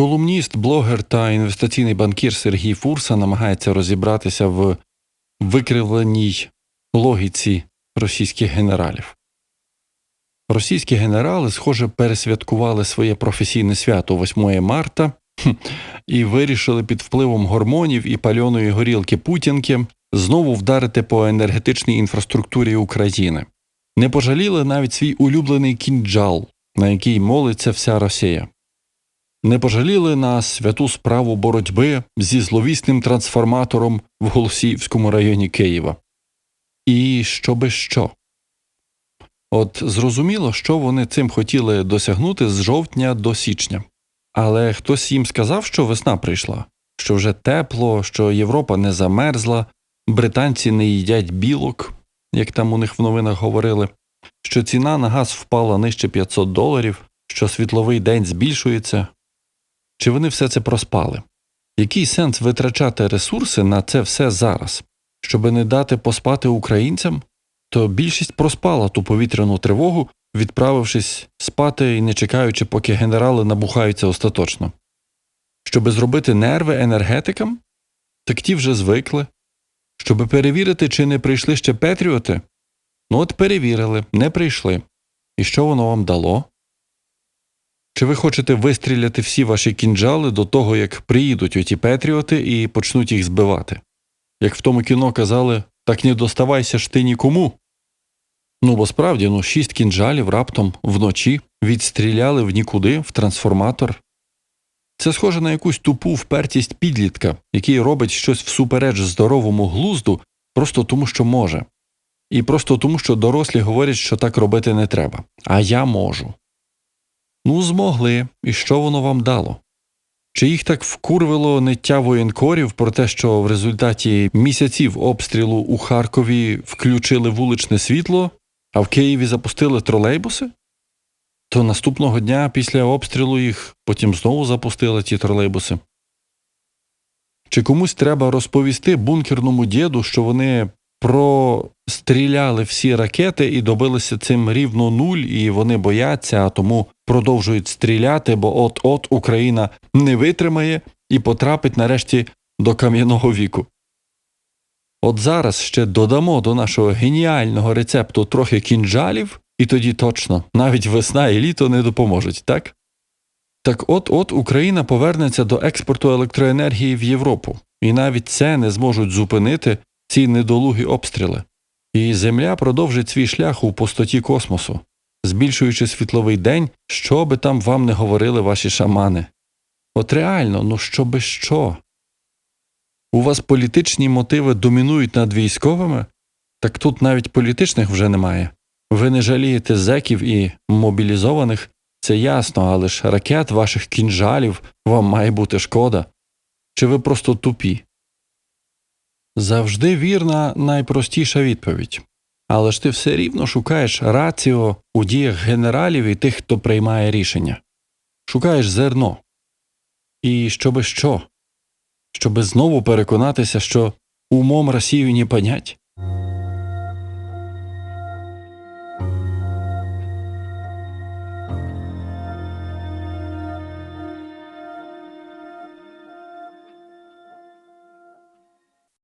Колумніст, блогер та інвестиційний банкір Сергій Фурса намагається розібратися в викривленій логіці російських генералів. Російські генерали, схоже, пересвяткували своє професійне свято 8 марта і вирішили під впливом гормонів і пальоної горілки Путінки знову вдарити по енергетичній інфраструктурі України. Не пожаліли навіть свій улюблений кінджал, на який молиться вся Росія. Не пожаліли на святу справу боротьби зі зловісним трансформатором в Голосіївському районі Києва. І що би що? От зрозуміло, що вони цим хотіли досягнути з жовтня до січня. Але хтось їм сказав, що весна прийшла, що вже тепло, що Європа не замерзла, британці не їдять білок, як там у них в новинах говорили, що ціна на газ впала нижче 500 доларів, що світловий день збільшується. Чи вони все це проспали? Який сенс витрачати ресурси на це все зараз, щоби не дати поспати українцям? То більшість проспала ту повітряну тривогу, відправившись спати і не чекаючи, поки генерали набухаються остаточно. Щоби зробити нерви енергетикам? Так ті вже звикли. Щоби перевірити, чи не прийшли ще Петріоти? Ну от перевірили, не прийшли. І що воно вам дало? Чи ви хочете вистріляти всі ваші кінджали до того, як приїдуть оті Петріоти і почнуть їх збивати? Як в тому кіно казали, так не доставайся ж ти нікому. Ну, бо справді, ну, шість кінжалів раптом вночі відстріляли в нікуди, в трансформатор. Це схоже на якусь тупу впертість підлітка, який робить щось всупереч здоровому глузду просто тому, що може. І просто тому, що дорослі говорять, що так робити не треба. А я можу. Ну, змогли, і що воно вам дало? Чи їх так вкурвило ниття воєнкорів про те, що в результаті місяців обстрілу у Харкові включили вуличне світло, а в Києві запустили тролейбуси? То наступного дня після обстрілу їх потім знову запустили ті тролейбуси. Чи комусь треба розповісти бункерному діду, що вони простріляли всі ракети і добилися цим рівно нуль, і вони бояться, а тому продовжують стріляти, бо от-от Україна не витримає і потрапить нарешті до кам'яного віку. От зараз ще додамо до нашого геніального рецепту трохи кінжалів, і тоді точно навіть весна і літо не допоможуть, так? Так от от Україна повернеться до експорту електроенергії в Європу, і навіть це не зможуть зупинити ці недолугі обстріли. І Земля продовжить свій шлях у пустоті космосу, збільшуючи світловий день, що би там вам не говорили ваші шамани. От реально, ну що би що? У вас політичні мотиви домінують над військовими? Так тут навіть політичних вже немає. Ви не жалієте зеків і мобілізованих, це ясно, але ж ракет ваших кінжалів вам має бути шкода. Чи ви просто тупі? Завжди вірна найпростіша відповідь. Але ж ти все рівно шукаєш раціо у діях генералів і тих, хто приймає рішення. Шукаєш зерно. І щоби що? Щоби знову переконатися, що умом Росію не понять?